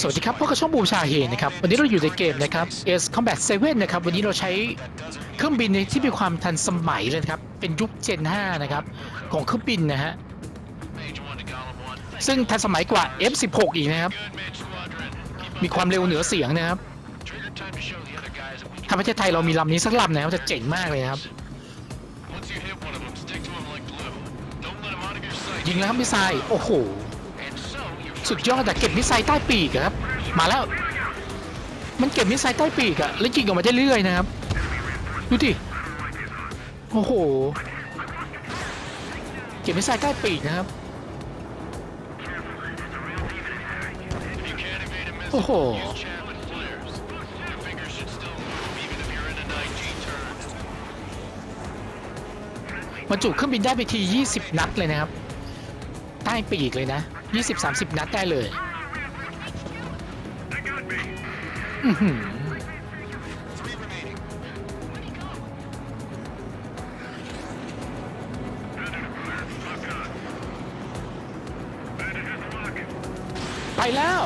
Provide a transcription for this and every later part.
สวัสดีครับพบกับช่องบูชาเฮนะครับ วันนี้เราอยู่ในเกมนะครับ S Combat 7 นะครับ วันนี้เราใช้เครื่องบินที่มีความทันสมัยเลยนะครับ เป็นยุค Gen 5 นะครับ ของเครื่องบินนะฮะ ซึ่งทันสมัยกว่า F16 อีกนะครับ มีความเร็วเหนือเสียงนะครับ ถ้าประเทศไทยเรามีลำนี้สักลำนะครับจะเจ๋งมากเลยครับ ยิงแล้วครับมิไซล์โอ้โห สุดยอดแต่เก็บมิสไซล์ใต้ปีกครับ มาแล้ว มันเก็บมิสไซล์ใต้ปีกอะแล้วยิงออกมาได้เรื่อยนะครับ ดูดิ โอ้โห เก็บมิสไซล์ใต้ปีกนะครับ โอ้โหบรรจุเครื่องบินได้ไปที 20 นัดเลยนะครับ ใต้ปีกเลยนะ 20-30 นัดได้เลยไปแล้ว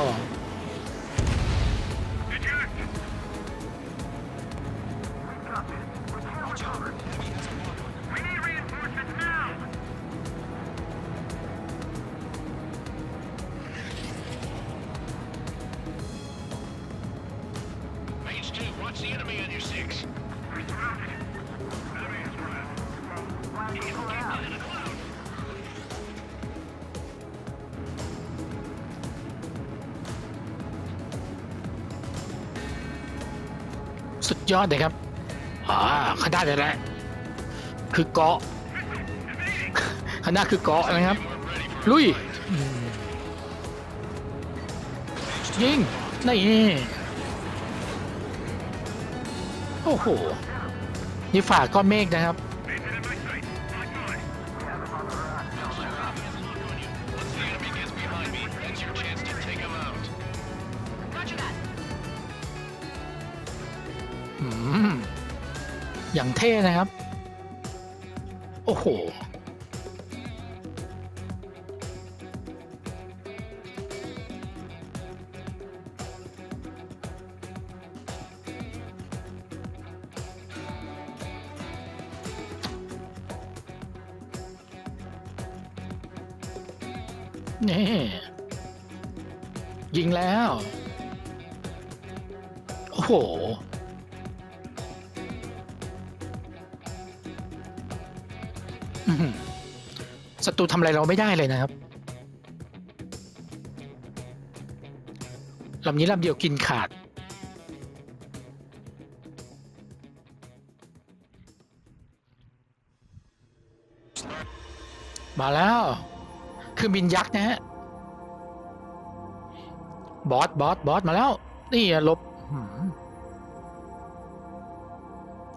สุดยอดเลยครับอ่าข้างหน้าเลยแหละคือเกาะข้างหน้าคือเกาะนะครับ ลุยยิงนี่โอ้โหนี่ฝ่าก้อนเมฆนะครับ อย่างเท่นะครับ โอ้โห นี่ ยิงแล้ว โอ้โห ศัตรูทำอะไรเราไม่ได้เลยนะครับลำนี้ลำเดียวกินขาด มาแล้วคือบินยักษ์นะฮะ บอส บอส บอส มาแล้ว นี่ลบ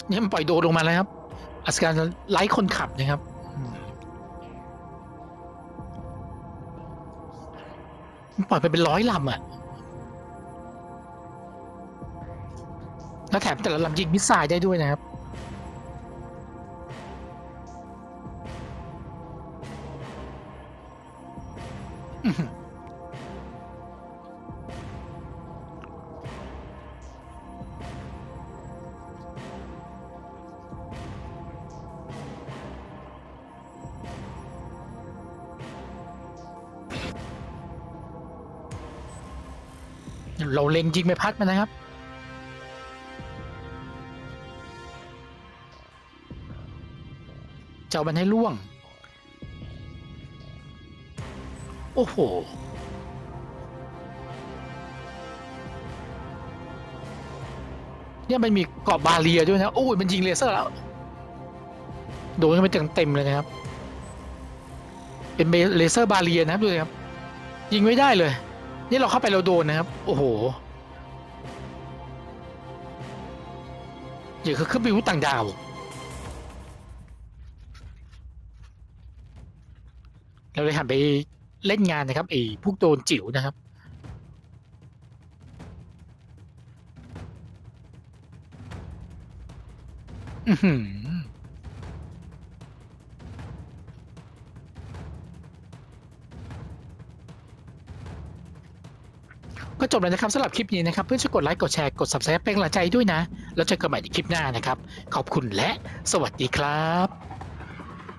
นี่มันปล่อยโดรนลงมาแล้วครับอัสการไล่คนขับนะครับ มันปล่อยไปเป็นร้อยลำอะแล้วแถมแต่ละลำยิงมิสไซล์ได้ด้วยนะครับ อื เราเล็งยิงไม่พัดมันนะครับ เจ้ามันให้ล่วง โอ้โหเนี่ยมันมีเกาะบาเรียด้วยนะโอ้ยมันยิงเลเซอร์แล้ว โดนกันไปเต็มๆเลยนะครับ เป็นเลเซอร์บาเรียนะครับดูเลยครับ ยิงไม่ได้เลย นี่เราเข้าไปเราโดนนะครับ โอ้โหอย่างคือเครื่องบินมนุต่างดาว เราเลยหันไปเล่นงานนะครับไอ้พวกโดนจิ๋วนะครับ อือหือ ก็จบแล้วนะครับสำหรับคลิปนี้นะครับ เพื่อนช่วยกดไลค์กดแชร์กด subscribe เป็นกำลังใจด้วยนะ แล้วเจอกันใหม่ในคลิปหน้านะครับ ขอบคุณและสวัสดีครับ